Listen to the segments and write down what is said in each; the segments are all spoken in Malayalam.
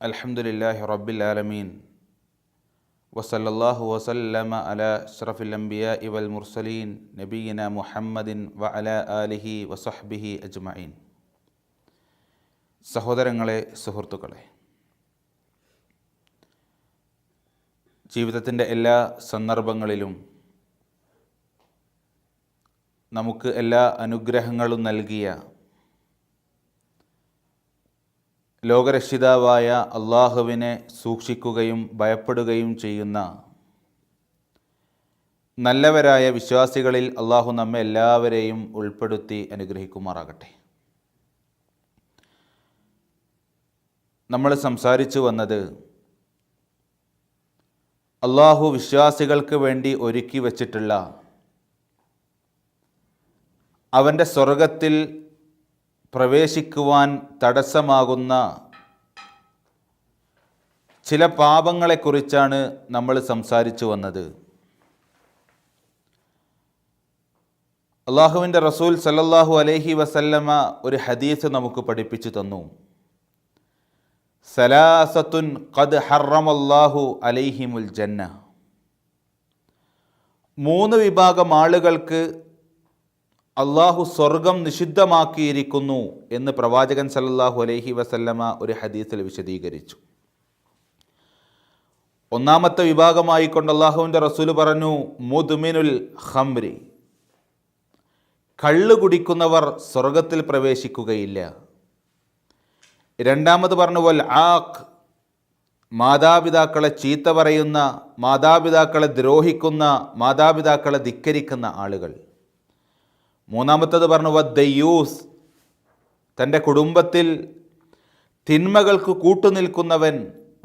അലഹമുല്ലാഹി റബ്ബിലാലമീൻ വസല്ലാഹു വസല്ലമ അല അഷ്റഫുലംബിയ ഇവൽ മുർസലീൻ നബീന മുഹമ്മദിൻ വ അല ആലിഹി വസഹ്ബിഹി അജ്മഈൻ. സഹോദരങ്ങളെ സുഹൃത്തുക്കളെ ജീവിതത്തിന്റെ എല്ലാ സന്ദർഭങ്ങളിലും നമുക്ക് എല്ലാ അനുഗ്രഹങ്ങളും നൽകിയ ലോകരക്ഷിതാവായ അള്ളാഹുവിനെ സൂക്ഷിക്കുകയും ഭയപ്പെടുകയും ചെയ്യുന്ന നല്ലവരായ വിശ്വാസികളിൽ അള്ളാഹു നമ്മെ എല്ലാവരെയും ഉൾപ്പെടുത്തി അനുഗ്രഹിക്കുമാറാകട്ടെ. നമ്മൾ സംസാരിച്ചു വന്നത് അള്ളാഹു വിശ്വാസികൾക്ക് വേണ്ടി ഒരുക്കി വച്ചിട്ടുള്ള അവന്റെ സ്വർഗത്തിൽ പ്രവേശിക്കുവാൻ തടസ്സമാകുന്ന ചില പാപങ്ങളെക്കുറിച്ചാണ് നമ്മൾ സംസാരിച്ചു വന്നത്. അള്ളാഹുവിന്റെ റസൂൽ സല്ലല്ലാഹു അലൈഹി വസല്ലമ ഒരു ഹദീസ് നമുക്ക് പഠിപ്പിച്ചു തന്നു. സലാസത്തുൻ ഖദ് ഹറമല്ലാഹു അലൈഹിമുൽ ജന്ന. മൂന്ന് വിഭാഗം ആളുകൾക്ക് അള്ളാഹു സ്വർഗം നിഷിദ്ധമാക്കിയിരിക്കുന്നു എന്ന് പ്രവാചകൻ സല്ലാഹു അലൈഹി വസല്ലമ ഒരു ഹദീസിൽ വിശദീകരിച്ചു. ഒന്നാമത്തെ വിഭാഗമായി കൊണ്ട് അള്ളാഹുവിന്റെ റസൂൽ പറഞ്ഞു മുദ്മിനുൽ ഹംരി കള്ള് കുടിക്കുന്നവർ സ്വർഗത്തിൽ പ്രവേശിക്കുകയില്ല. രണ്ടാമത് പറഞ്ഞു വൽ ആഖ്. മാതാപിതാക്കളെ ചീത്ത പറയുന്ന മാതാപിതാക്കളെ ദ്രോഹിക്കുന്ന മാതാപിതാക്കളെ ധിക്കരിക്കുന്ന ആളുകൾ. മൂന്നാമത്തത് പറഞ്ഞു വദ്ദയൂസ് തന്റെ കുടുംബത്തിൽ തിന്മകൾക്ക് കൂട്ടുനിൽക്കുന്നവൻ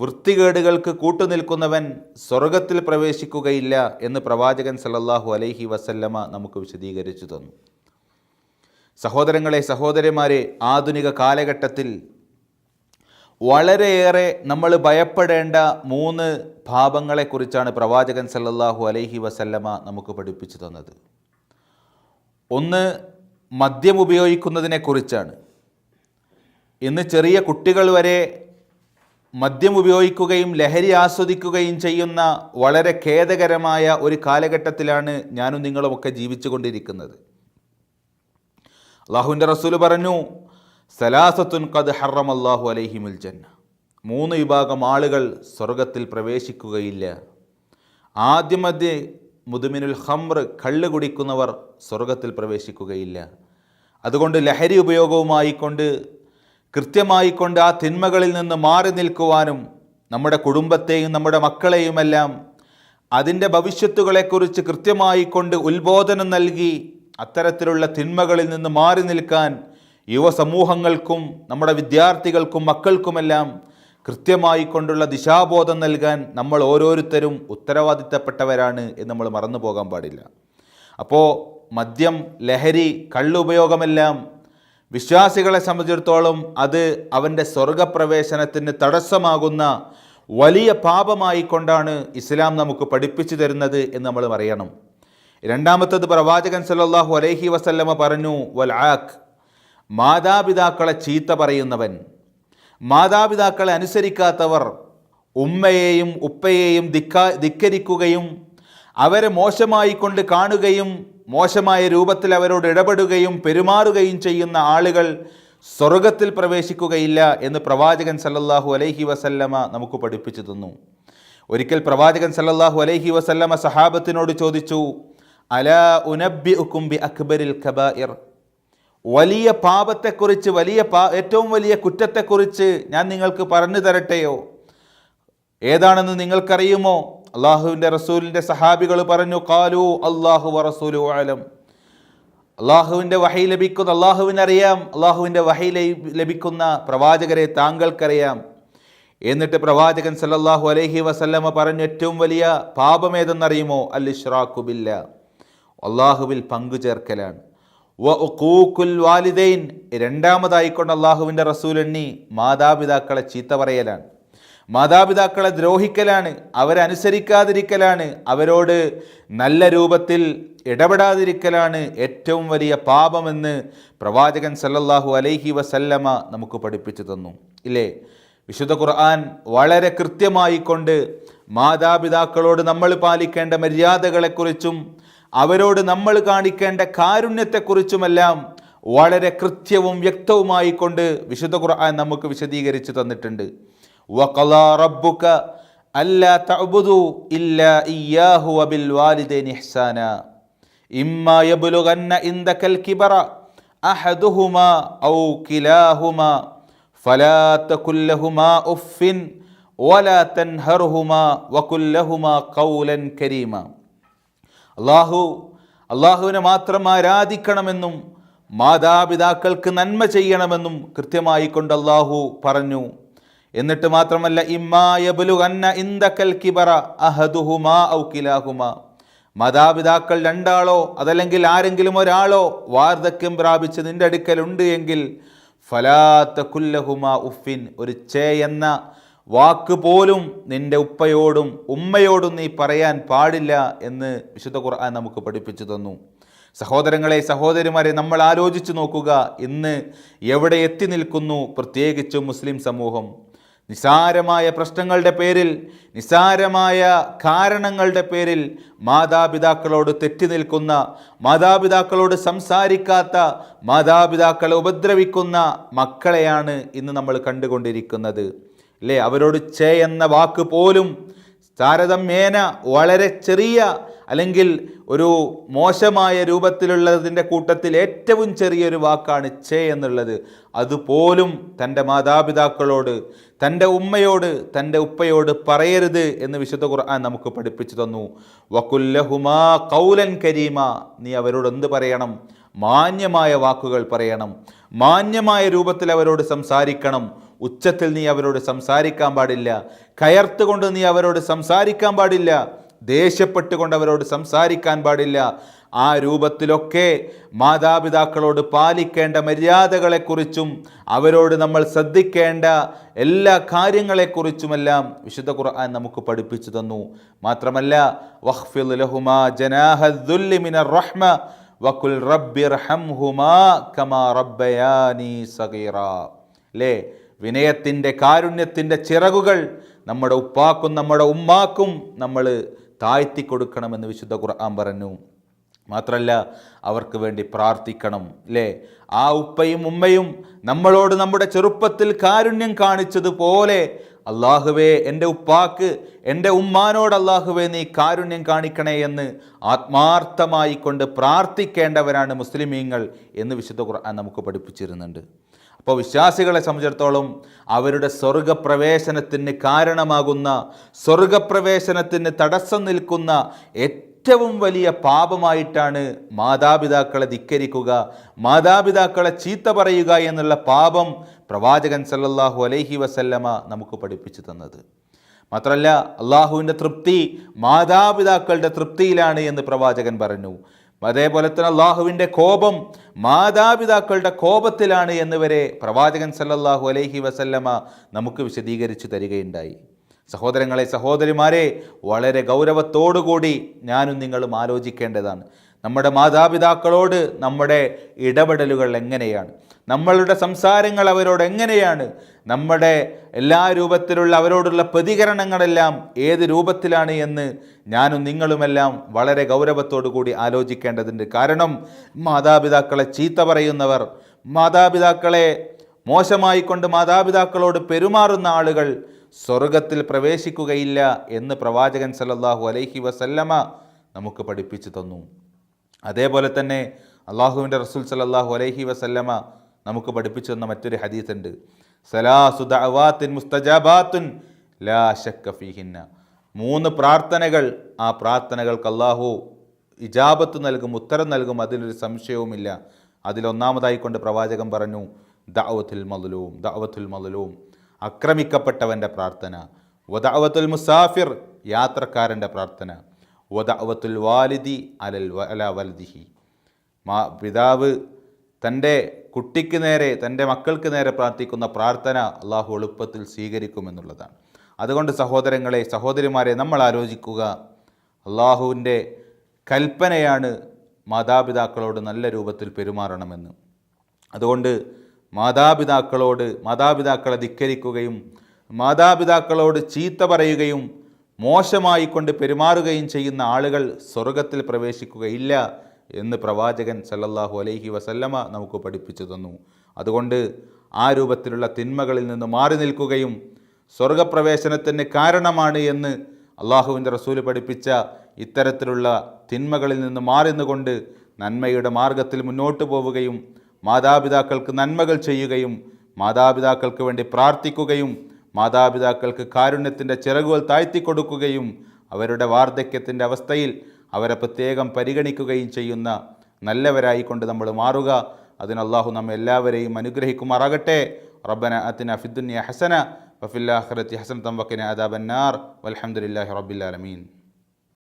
വൃത്തികേടുകൾക്ക് കൂട്ടുനിൽക്കുന്നവൻ സ്വർഗത്തിൽ പ്രവേശിക്കുകയില്ല എന്ന് പ്രവാചകൻ സല്ലല്ലാഹു അലൈഹി വസല്ലമ നമുക്ക് വിശദീകരിച്ചു തന്നു. സഹോദരങ്ങളെ സഹോദരിമാരെ ആധുനിക കാലഘട്ടത്തിൽ വളരെയേറെ നമ്മൾ ഭയപ്പെടേണ്ട മൂന്ന് ഭാവങ്ങളെക്കുറിച്ചാണ് പ്രവാചകൻ സല്ലല്ലാഹു അലൈഹി വസല്ലമ നമുക്ക് പഠിപ്പിച്ചു തന്നത്. ഒന്ന് മദ്യം ഉപയോഗിക്കുന്നതിനെക്കുറിച്ചാണ്. ഇന്ന് ചെറിയ കുട്ടികൾ വരെ മദ്യം ഉപയോഗിക്കുകയും ലഹരി ആസ്വദിക്കുകയും ചെയ്യുന്ന വളരെ ഖേദകരമായ ഒരു കാലഘട്ടത്തിലാണ് ഞാനും നിങ്ങളുമൊക്കെ ജീവിച്ചു കൊണ്ടിരിക്കുന്നത് അള്ളാഹുവിന്റെ റസൂൽ പറഞ്ഞു സലാസത്തുൻ കത് ഹറം അള്ളാഹു അലൈഹിമുൽ ജന്ന. മൂന്ന് വിഭാഗം ആളുകൾ സ്വർഗത്തിൽ പ്രവേശിക്കുകയില്ല. ആദ്യമധ്യ മുതുമിനുൽ ഹംറ് കള്ള് കുടിക്കുന്നവർ സ്വർഗത്തിൽ പ്രവേശിക്കുകയില്ല. അതുകൊണ്ട് ലഹരി ഉപയോഗവുമായിക്കൊണ്ട് കൃത്യമായിക്കൊണ്ട് കൃത്യമായി കൊണ്ട് ആ തിന്മകളിൽ നിന്ന് മാറി നിൽക്കുവാനും നമ്മുടെ കുടുംബത്തെയും നമ്മുടെ മക്കളെയുമെല്ലാം അതിന്റെ ഭവിഷ്യത്തുകളെക്കുറിച്ച് കൃത്യമായിക്കൊണ്ട് ഉത്ബോധനം നൽകി അത്തരത്തിലുള്ള തിന്മകളിൽ നിന്ന് മാറി നിൽക്കാൻ യുവസമൂഹങ്ങൾക്കും നമ്മുടെ വിദ്യാർത്ഥികൾക്കും മക്കൾക്കുമെല്ലാം കൃത്യമായി കൊണ്ടുള്ള ദിശാബോധം നൽകാൻ നമ്മൾ ഓരോരുത്തരും ഉത്തരവാദിത്തപ്പെട്ടവരാണ് എന്ന് നമ്മൾ മറന്നു പോകാൻ പാടില്ല. അപ്പോൾ മദ്യം ലഹരി കള്ളുപയോഗമെല്ലാം വിശ്വാസികളെ സംബന്ധിച്ചിടത്തോളം അത് അവന്റെ സ്വർഗപ്രവേശനത്തിന് തടസ്സമാകുന്ന വലിയ പാപമായി കൊണ്ടാണ് ഇസ്ലാം നമുക്ക് പഠിപ്പിച്ചു തരുന്നത് എന്ന് നമ്മൾ അറിയണം. രണ്ടാമത്തത് പ്രവാചകൻ സല്ലാഹു അലൈഹി വസല്ലമ പറഞ്ഞു വൽ ആഖ്. മാതാപിതാക്കളെ ചീത്ത പറയുന്നവൻ. മാതാപിതാക്കളെ അനുസരിക്കാത്തവർ ഉമ്മയെയും ഉപ്പയെയും ധിക്കാ ധിക്കരിക്കുകയും അവരെ മോശമായി കൊണ്ട് കാണുകയും മോശമായ രൂപത്തിൽ അവരോട് ഇടപെടുകയും പെരുമാറുകയും ചെയ്യുന്ന ആളുകൾ സ്വർഗത്തിൽ പ്രവേശിക്കുകയില്ല എന്ന് പ്രവാചകൻ സല്ലല്ലാഹു അലൈഹി വസല്ലമ നമുക്ക് പഠിപ്പിച്ചു തന്നു. ഒരിക്കൽ പ്രവാചകൻ സല്ലല്ലാഹു അലൈഹി വസല്ലമ സഹാബത്തിനോട് ചോദിച്ചു അലാ ഉനബി ഉക്കുംബി അക്ബരിൽ ഖബായിർ വലിയ പാപത്തെക്കുറിച്ച് വലിയ പാ ഏറ്റവും വലിയ കുറ്റത്തെക്കുറിച്ച് ഞാൻ നിങ്ങൾക്ക് പറഞ്ഞു തരട്ടെയോ? ഏതാണെന്ന് നിങ്ങൾക്കറിയുമോ? അള്ളാഹുവിന്റെ റസൂലിന്റെ സഹാബികൾ പറഞ്ഞു കാലു അള്ളാഹു റസൂലു ആലം അള്ളാഹുവിന്റെ വഹി ലഭിക്കുന്ന അള്ളാഹുവിനറിയാം അള്ളാഹുവിന്റെ വഹി ലഭിക്കുന്ന പ്രവാചകരെ താങ്കൾക്കറിയാം. എന്നിട്ട് പ്രവാചകൻ സല്ലല്ലാഹു അലൈഹി വസല്ലമ പറഞ്ഞു ഏറ്റവും വലിയ പാപമേതെന്നറിയുമോ അൽ ഇഷ്റാഖുബില്ല അള്ളാഹുവിൽ പങ്കു ചേർക്കലാണ് വ ഉഖൂഖുൽ വാലിദൈൻ രണ്ടാമതായിക്കൊണ്ട് അള്ളാഹുവിന്റെ റസൂൽ എണ്ണി മാതാപിതാക്കളെ ചീത്ത പറയലാണ്. മാതാപിതാക്കളെ ദ്രോഹിക്കലാണ് അവരനുസരിക്കാതിരിക്കലാണ് അവരോട് നല്ല രൂപത്തിൽ ഇടപെടാതിരിക്കലാണ് ഏറ്റവും വലിയ പാപമെന്ന് പ്രവാചകൻ സല്ലല്ലാഹു അലൈഹി വസല്ലമ നമുക്ക് പഠിപ്പിച്ചു തന്നു. ഇല്ലേ? വിശുദ്ധ ഖുർആൻ വളരെ കൃത്യമായിക്കൊണ്ട് മാതാപിതാക്കളോട് നമ്മൾ പാലിക്കേണ്ട മര്യാദകളെക്കുറിച്ചും അവരോട് നമ്മൾ കാണിക്കേണ്ട കാരുണ്യത്തെക്കുറിച്ചുമെല്ലാം വളരെ കൃത്യവും വ്യക്തവുമായി കൊണ്ട് വിശുദ്ധ ഖുർആൻ നമുക്ക് വിശദീകരിച്ചു തന്നിട്ടുണ്ട്. വഖല റബ്ബുക അല്ലാ തഅബുദു ഇല്ലാ ഇയ്യാഹു വബിൽ വാലിദൈനി ഇമ്മ കിബറ കിലാഹുമാ ഫലാ ഉഫ്ഫിൻ വലാ ഖൗലൻ അള്ളാഹു അള്ളാഹുവിനെ മാത്രം ആരാധിക്കണമെന്നും മാതാപിതാക്കൾക്ക് നന്മ ചെയ്യണമെന്നും കൃത്യമായി കൊണ്ട് അള്ളാഹു പറഞ്ഞു. എന്നിട്ട് മാത്രമല്ല ഇമ്മായബുലു അന്ന ഇന്ദക്കൽ കിബറ അഹദുഹുമാ ഔ കിലാഹുമാ. മാതാപിതാക്കൾ രണ്ടാളോ അതല്ലെങ്കിൽ ആരെങ്കിലും ഒരാളോ വാർദ്ധക്യം പ്രാപിച്ച് നിന്റെ അടുക്കലുണ്ട് എങ്കിൽ ഫലാത്ത കുല്ലഹുമ ഉഫിൻ ഒരു ചേ എന്ന വാക്ക് പോലും നിന്റെ ഉപ്പയോടും ഉമ്മയോടും നീ പറയാൻ പാടില്ല എന്ന് വിശുദ്ധ ഖുർആൻ നമുക്ക് പഠിപ്പിച്ചു തന്നു. സഹോദരങ്ങളെ സഹോദരിമാരെ നമ്മൾ ആലോചിച്ചു നോക്കുക ഇന്ന് എവിടെ എത്തി നിൽക്കുന്നു പ്രത്യേകിച്ചും മുസ്ലിം സമൂഹം. നിസാരമായ പ്രശ്നങ്ങളുടെ പേരിൽ നിസാരമായ കാരണങ്ങളുടെ പേരിൽ മാതാപിതാക്കളോട് തെറ്റി നിൽക്കുന്ന മാതാപിതാക്കളോട് സംസാരിക്കാത്ത മാതാപിതാക്കളെ ഉപദ്രവിക്കുന്ന മക്കളെയാണ് ഇന്ന് നമ്മൾ കണ്ടുകൊണ്ടിരിക്കുന്നത്. അല്ലേ അവരോട് ചേ എന്ന വാക്ക് പോലും താരതമ്യേന വളരെ ചെറിയ അല്ലെങ്കിൽ ഒരു മോശമായ രൂപത്തിലുള്ളതിന്റെ കൂട്ടത്തിൽ ഏറ്റവും ചെറിയൊരു വാക്കാണ് ചേ എന്നുള്ളത്. അതുപോലും തന്റെ മാതാപിതാക്കളോട് തന്റെ ഉമ്മയോട് തന്റെ ഉപ്പയോട് പറയരുത് എന്ന് വിശുദ്ധ ഖുർആൻ നമുക്ക് പഠിപ്പിച്ചു തന്നു. വക്കുല്ലഹുമാ കൗലൻ കരീമ. നീ അവരോട് എന്ത് പറയണം? മാന്യമായ വാക്കുകൾ പറയണം. മാന്യമായ രൂപത്തിൽ അവരോട് സംസാരിക്കണം. ഉച്ചത്തിൽ നീ അവരോട് സംസാരിക്കാൻ പാടില്ല. കയർത്തുകൊണ്ട് നീ അവരോട് സംസാരിക്കാൻ പാടില്ല. ദേഷ്യപ്പെട്ടുകൊണ്ട് അവരോട് സംസാരിക്കാൻ പാടില്ല. ആ രൂപത്തിലൊക്കെ മാതാപിതാക്കളോട് പാലിക്കേണ്ട മര്യാദകളെക്കുറിച്ചും അവരോട് നമ്മൾ ശ്രദ്ധിക്കേണ്ട എല്ലാ കാര്യങ്ങളെക്കുറിച്ചുമെല്ലാം വിശുദ്ധ ഖുർആൻ നമുക്ക് പഠിപ്പിച്ചു തന്നു. മാത്രമല്ല മിനർ റഹ്മ കമാ അല്ലേ വിനയത്തിന്റെ കാരുണ്യത്തിന്റെ ചിറകുകൾ നമ്മുടെ ഉപ്പാക്കും നമ്മുടെ ഉമ്മാക്കും നമ്മൾ താഴ്ത്തി കൊടുക്കണമെന്ന് വിശുദ്ധ ഖുർആൻ പറഞ്ഞു. മാത്രമല്ല അവർക്ക് വേണ്ടി പ്രാർത്ഥിക്കണം അല്ലേ ആ ഉപ്പയും ഉമ്മയും നമ്മളോട് നമ്മുടെ ചെറുപ്പത്തിൽ കാരുണ്യം കാണിച്ചതുപോലെ അള്ളാഹുവേ എന്റെ ഉപ്പാക്ക് എന്റെ ഉമ്മാനോട് അള്ളാഹുവേ നീ കാരുണ്യം കാണിക്കണേ എന്ന് ആത്മാർത്ഥമായി കൊണ്ട് പ്രാർത്ഥിക്കേണ്ടവരാണ് മുസ്ലിമീങ്ങൾ എന്ന് വിശുദ്ധ ഖുർആൻ നമുക്ക് പഠിപ്പിച്ചിരുന്നുണ്ട്. അപ്പോൾ വിശ്വാസികളെ സംബന്ധിച്ചിടത്തോളം അവരുടെ സ്വർഗപ്രവേശനത്തിന് കാരണമാകുന്ന സ്വർഗപ്രവേശനത്തിന് തടസ്സം നിൽക്കുന്ന ഏറ്റവും വലിയ പാപമായിട്ടാണ് മാതാപിതാക്കളെ ധിക്കരിക്കുക മാതാപിതാക്കളെ ചീത്ത പറയുക എന്നുള്ള പാപം പ്രവാചകൻ സല്ലല്ലാഹു അലൈഹി വസല്ലമ നമുക്ക് പഠിപ്പിച്ചു തന്നത്. മാത്രമല്ല അള്ളാഹുവിന്റെ തൃപ്തി മാതാപിതാക്കളുടെ തൃപ്തിയിലാണ് എന്ന് പ്രവാചകൻ പറഞ്ഞു. അതേപോലെ തന്നെ അള്ളാഹുവിന്റെ കോപം മാതാപിതാക്കളുടെ കോപത്തിലാണ് എന്നിവരെ പ്രവാചകൻ സല്ലല്ലാഹു അലൈഹി വസല്ലമ നമുക്ക് വിശദീകരിച്ചു തരികയുണ്ടായി. സഹോദരങ്ങളെ സഹോദരിമാരെ വളരെ ഗൗരവത്തോടുകൂടി ഞാനും നിങ്ങളും ആലോചിക്കേണ്ടതാണ്. നമ്മുടെ മാതാപിതാക്കളോട് നമ്മുടെ ഇടപെടലുകൾ എങ്ങനെയാണ്? നമ്മളുടെ സംസാരങ്ങൾ അവരോട് എങ്ങനെയാണ്? നമ്മുടെ എല്ലാ രൂപത്തിലുള്ള അവരോടുള്ള പ്രതികരണങ്ങളെല്ലാം ഏത് രൂപത്തിലാണ് എന്ന് ഞാനും നിങ്ങളുമെല്ലാം വളരെ ഗൗരവത്തോടു കൂടി ആലോചിക്കേണ്ടതുണ്ട്. കാരണം മാതാപിതാക്കളെ ചീത്ത പറയുന്നവർ മാതാപിതാക്കളെ മോശമായി കൊണ്ട് മാതാപിതാക്കളോട് പെരുമാറുന്ന ആളുകൾ സ്വർഗത്തിൽ പ്രവേശിക്കുകയില്ല എന്ന് പ്രവാചകൻ സല്ലല്ലാഹു അലൈഹി വസല്ലമ നമുക്ക് പഠിപ്പിച്ചു തന്നു. അതേപോലെ തന്നെ അള്ളാഹുവിന്റെ റസൂൽ സല്ലല്ലാഹു അലൈഹി വസല്ലമ നമുക്ക് പഠിപ്പിച്ചു തന്ന മറ്റൊരു ഉണ്ട് സലാസു ദഅവാത്തിൻ മുസ്തജാബാത്തുൻ ലാ ശക്ക മൂന്ന് പ്രാർത്ഥനകൾ ആ പ്രാർത്ഥനകൾക്ക് അള്ളാഹു ഇജാബത്ത് നൽകും ഉത്തരം നൽകും അതിലൊരു സംശയവുമില്ല. അതിലൊന്നാമതായിക്കൊണ്ട് പ്രവാചകൻ പറഞ്ഞു ദഅവത്തുൽ മദ്ലൂം ദഅവത്തുൽ മദ്ലൂം അക്രമിക്കപ്പെട്ടവന്റെ പ്രാർത്ഥന. വദഅവത്തുൽ മുസാഫിർ യാത്രക്കാരന്റെ പ്രാർത്ഥന. വദഅവത്തുൽ വാലിദി അലൽ അല വൽദിഹി. മാ പിതാവ് തന്റെ കുട്ടിക്ക് നേരെ തന്റെ മക്കൾക്ക് നേരെ പ്രാർത്ഥിക്കുന്ന പ്രാർത്ഥന അള്ളാഹു എളുപ്പത്തിൽ സ്വീകരിക്കുമെന്നുള്ളതാണ്. അതുകൊണ്ട് സഹോദരങ്ങളെ സഹോദരിമാരെ നമ്മൾ ആലോചിക്കുക അള്ളാഹുവിന്റെ കൽപ്പനയാണ് മാതാപിതാക്കളോട് നല്ല രൂപത്തിൽ പെരുമാറണമെന്ന്. അതുകൊണ്ട് മാതാപിതാക്കളോട് മാതാപിതാക്കളെ ധിക്കരിക്കുകയും മാതാപിതാക്കളോട് ചീത്ത പറയുകയും മോശമായി കൊണ്ട് പെരുമാറുകയും ചെയ്യുന്ന ആളുകൾ സ്വർഗത്തിൽ പ്രവേശിക്കുകയില്ല. എന്ന് പ്രവാചകൻ സല്ലല്ലാഹു അലൈഹി വസല്ലമ നമുക്ക് പഠിപ്പിച്ചു തന്നു. അതുകൊണ്ട് ആ രൂപത്തിലുള്ള തിന്മകളിൽ നിന്ന് മാറി നിൽക്കുകയും സ്വർഗപ്രവേശനത്തിന് കാരണമാണ് എന്ന് അള്ളാഹുവിന്റെ റസൂൽ പഠിപ്പിച്ച ഇത്തരത്തിലുള്ള തിന്മകളിൽ നിന്ന് മാറി നിന്നുകൊണ്ട് നന്മയുടെ മാർഗത്തിൽ മുന്നോട്ട് പോവുകയും മാതാപിതാക്കൾക്ക് നന്മകൾ ചെയ്യുകയും മാതാപിതാക്കൾക്ക് വേണ്ടി പ്രാർത്ഥിക്കുകയും മാതാപിതാക്കൾക്ക് കാരുണ്യത്തിന്റെ ചിറകുകൾ താഴ്ത്തിക്കൊടുക്കുകയും അവരുടെ വാർദ്ധക്യത്തിന്റെ അവസ്ഥയിൽ അവരെ പ്രത്യേകം പരിഗണിക്കുകയും ചെയ്യുന്ന നല്ലവരായിക്കൊണ്ട് നമ്മൾ മാറുക. അതിന് അള്ളാഹു നമ്മെ എല്ലാവരെയും അനുഗ്രഹിക്കുമാറാകട്ടെ. റബ്ബന അത്തിന ഫിദ്ദുന്യ ഹസന വഫില്ലാഖിറത്തി ഹസൻ തമ്പക്കിന് അദാബന്നാർ വൽഹംദുലില്ലാഹി റബ്ബിൽ ആലമീൻ.